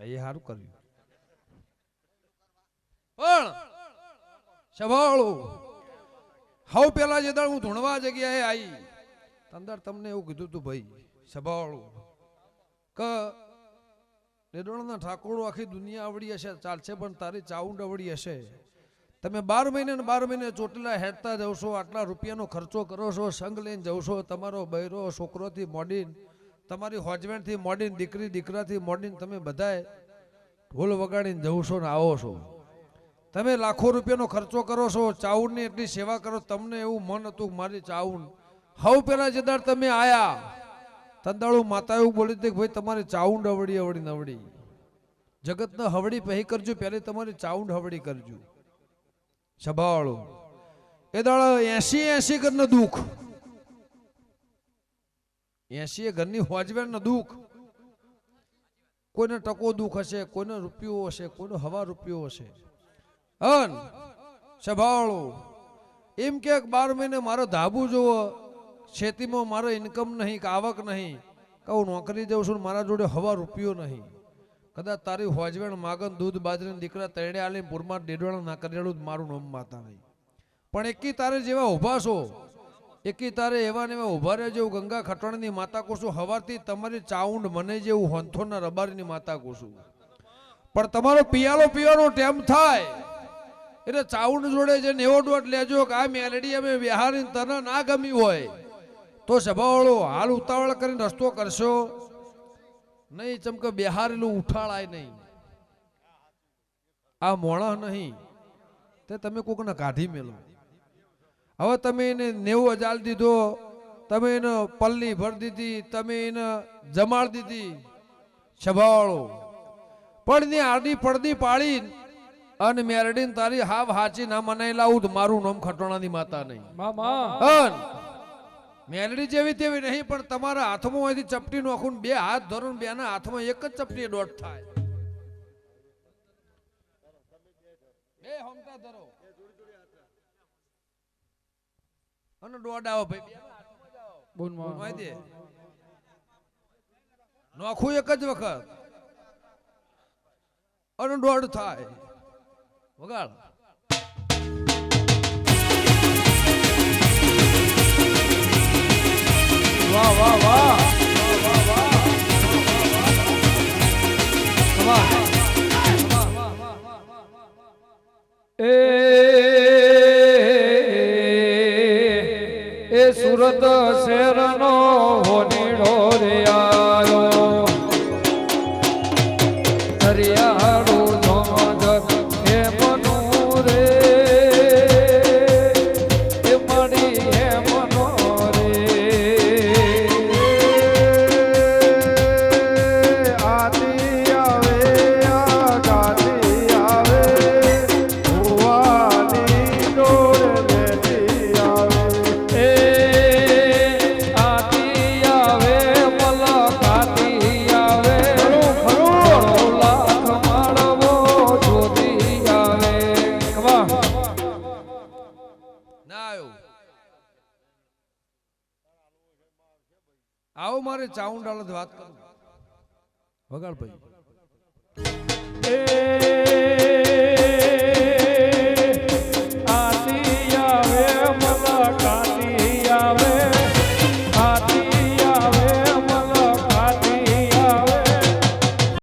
એ સારું કર્યું. પણ સભાળું હવ પેલા જે દળ હું ધૂણવા જગ્યાએ આવી અંદર તમને એવું કીધું તું ભાઈ સભાળું કે નિર્ણયના ઠાકોરો આખી દુનિયા આવડી હશે, ચાલશે પણ તારી ચાઉંડ આવડી હશે. તમે બાર મહિને બાર મહિને ચોટલા હેરતા જવશો, આટલા રૂપિયાનો ખર્ચો કરો છો સંગ લઈને જવશો, તમારો બૈરો, છોકરોથી મોડીન તમારી હોજમેન્ટથી મોડીને દીકરી, દીકરાથી મોડીને તમે બધાય ઢોલ વગાડીને જવશો ને આવો છો. તમે લાખો રૂપિયાનો ખર્ચો કરો છો ચાઉંડની એટલી સેવા કરો, તમને એવું મન હતું મારી ચાઉન. હવ પેલા જદાર તમે આયા. તંદાળું માતા એવું બોલી કે ભાઈ, તમારી ચાઉંડ અવડી અવડી, નવડી. જગતને હવડી પહેી કરજો, પહેલી તમારી ચાઉંડ હવડી કરજો. સભાવાળો એ દાળ એસી એસી કરીને દુઃખ. એસી ઘરની હોજવેણનું દુઃખ. કોઈને ટકો દુઃખ હશે, કોઈને રૂપિયો હશે, કોઈનો હવા રૂપિયો હશે. અન સભાળો. એમ કે બાર મહિને મારો ધાબુ જોવો, ખેતીમાં મારો ઇન્કમ નહીં, કે આવક નહીં, કે હું નોકરી જાઉં છું મારા જોડે હવા રૂપિયો નહીં. કદાચ તારી હોજવેણ માગન દૂધ બાજરી દીકરા તૈણે આલી પૂરમાં દેડવાણ ના કરેલું મારું નામ માતા નહીં. પણ એકી તારે જેવા ઊભા છો એકી તારે એવા ને એવા ઊભા રહેજો ગંગા ખટવાણની માતા કોશું હવારથી તમારી ચાઉંડ મને જેવું હોંથોના રબારીની માતા કોશું પણ તમારો પિયાલો પીવાનો ટેમ થાય. એટલે ચાઉંડ જોડે જે નેવો દોટ લેજો કે આ મેલડી અમે બિહારી તને ના ગમી હોય. તો સભાવાળો હાલ ઉતાવળ કરીને રસ્તો કરશો. નહીં ચમકે બિહારેલું ઉઠાળાય નહીં. આ મોણા નહીં. તે તમે કોકને કાઢી મેલો. હવે તમે એને નેવું હજાર દીધો તમે એને પલ્લી ભર દીધી તમે એને જમાડ દીધી સભાવાળો પણ ની આડી પડદી પાડી અને મેરડીને તારી હાવ હાચી ના મનાઈ લાવું તો મારું નામ ખટોણાની માતા નહીં. મેરડી જેવી તેવી નહીં પણ તમારા હાથમાં હોયથી ચપટી નોખું બે હાથ ધરો બે બેના હાથમાં એક જ ચપટી દોઢ થાય. બે હમતા ધરો. અને દોડાવો આવો ભાઈ બોન ગુમાઈ દે નોખું એક જ વખત. અને દોડ થાય. વગાડ. સુરત શેરનો હોનીડો રે આયો. હરિયાળું આવો મારે ચાઉંડાળ વાત કરું. વગાડ ભાઈ.